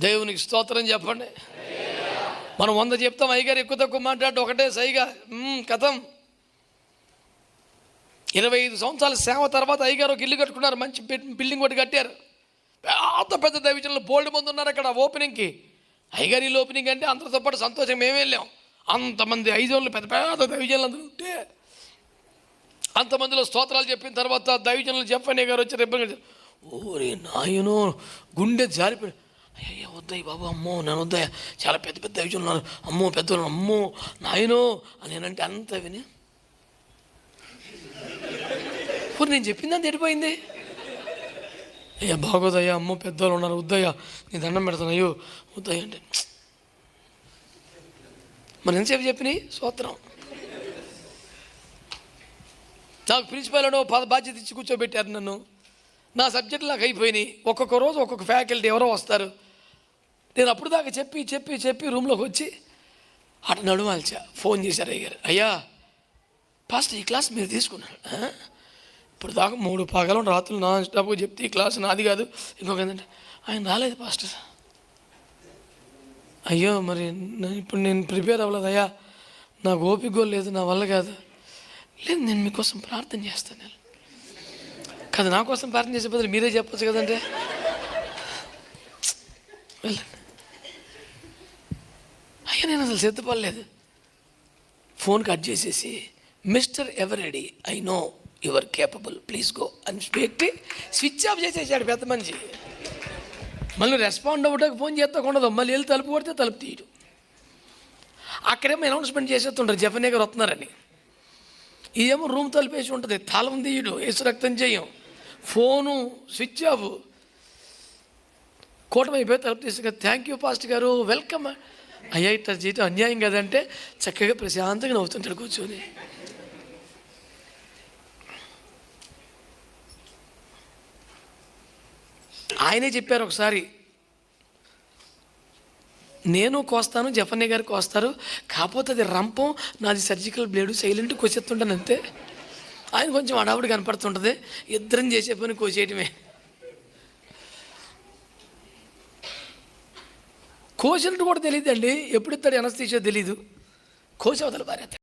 దేవునికి స్తోత్రం చెప్పండి. మనం వంద చెప్తాం అయ్యగారు ఎక్కువ తక్కువ మాట్లాడు ఒకటే సైగా. కథం. ఇరవై ఐదు సంవత్సరాల సేవ తర్వాత అయ్యగారు ఒక ఇల్లు కట్టుకున్నారు మంచి బిల్డింగ్ ఒకటి కట్టారు. పెద్ద పెద్ద దైవజనులు బోల్డ్ మంది ఉన్నారు అక్కడ ఓపెనింగ్కి అయ్యగారు ఇల్లు ఓపెనింగ్ అంటే అందరితో పాటు సంతోషం మేము వెళ్ళాం. అంతమంది ఐదు వందలు పెద్ద పెద్ద దైవజనులు అందరూ ఉంటే. అంతమందిలో స్తోత్రాలు చెప్పిన తర్వాత దైవజనులు చెప్పనే గారు వచ్చి రేపు ఓరే నాయనో గుండె జారిపోయి అయ్యో వద్దయ్య బాబు అమ్మో నేను వద్దయ్య. చాలా పెద్ద పెద్ద దైవజనులు ఉన్నారు. అమ్మో పెద్దలు అమ్మో నాయనో అని నేనంటే అంత విని ఇప్పుడు నేను అంత ఎడిపోయింది. అయ్యా బాగోదయ్యా అమ్మో పెద్దవాళ్ళు ఉన్నారు. వద్దయ్యా నీ దండం పెడతాను. అయ్యో వద్దయ్య అంటే మరి ఎంతసేపు చెప్పినాయి? సూత్రం. నాకు ప్రిన్సిపల్ అనో పద బాధ్యత ఇచ్చి కూర్చోబెట్టారు నన్ను. నా సబ్జెక్టులు నాకు అయిపోయినాయి. ఒక్కొక్క రోజు ఒక్కొక్క ఫ్యాకల్టీ ఎవరో వస్తారు. నేను అప్పుడు దాకా చెప్పి చెప్పి చెప్పి రూమ్లోకి వచ్చి అటు నడుమాల్చా ఫోన్ చేశారు అయ్యారు అయ్యా ఫస్ట్ ఈ క్లాస్ మీరు తీసుకున్నారు. ఇప్పుడు దాకా మూడు పగలం రాత్రులు నా స్టాప్ చెప్తే ఈ క్లాస్ నాది కాదు. ఇంకొక ఏంటంటే ఆయన రాలేదు ఫస్ట్ అయ్యో మరి ఇప్పుడు నేను ప్రిపేర్ అవ్వలేదు అయ్యా. నాకు ఓపిక లేదు నా వల్ల కాదు. లేదు నేను మీకోసం ప్రార్థన చేస్తాను. నేను కాదు నా కోసం ప్రార్థన చేసే బదులు మీరే చెప్పొచ్చు కదంటే వెళ్ళండి. అయ్యా నేను అసలు సిద్ధపడలేదు. ఫోన్ కట్ చేసేసి mister ever ready? I know you're capable. Please go. అని పెట్టి స్విచ్ ఆఫ్ చేసేసాడు పెద్ద మనిషి. మళ్ళీ రెస్పాండ్ అవ్వడానికి ఫోన్ చేస్తా ఉండదు. మళ్ళీ వెళ్ళి తలుపు కొడితే తలుపు తీయడు. అక్కడేమో అనౌన్స్మెంట్ చేసేస్తుంటారు. జపనే గారు వస్తున్నారని. ఇదేమో రూమ్ తలుపేసి ఉంటుంది. తాళం తీయడు. ఏసు రక్తం చేయం. Phone switch off. కూటమి అయిపోయి తలుపు తీసుకు థ్యాంక్ యూ పాస్ట్ గారు. వెల్కమ్. అయ్యా ఇట్లా చేయటం అన్యాయం కదంటే చక్కగా ప్రశాంతంగా నవ్వుతుంటాడు కూర్చొని. ఆయనే చెప్పారు ఒకసారి నేను కోస్తాను జఫన్య గారు కోస్తారు కాకపోతే అది రంపం నాది సర్జికల్ బ్లేడు సైలెంట్ కోసేస్తుంటాను అంతే. ఆయన కొంచెం అడావుడు కనపడుతుంటుంది ఇద్దరం చేసే పని కోసేయటమే. కోసినట్టు కూడా తెలియదండి. ఎప్పుడు ఇస్తాడు? ఎనస్తీసో తెలీదు. కోసి అవతల భార్య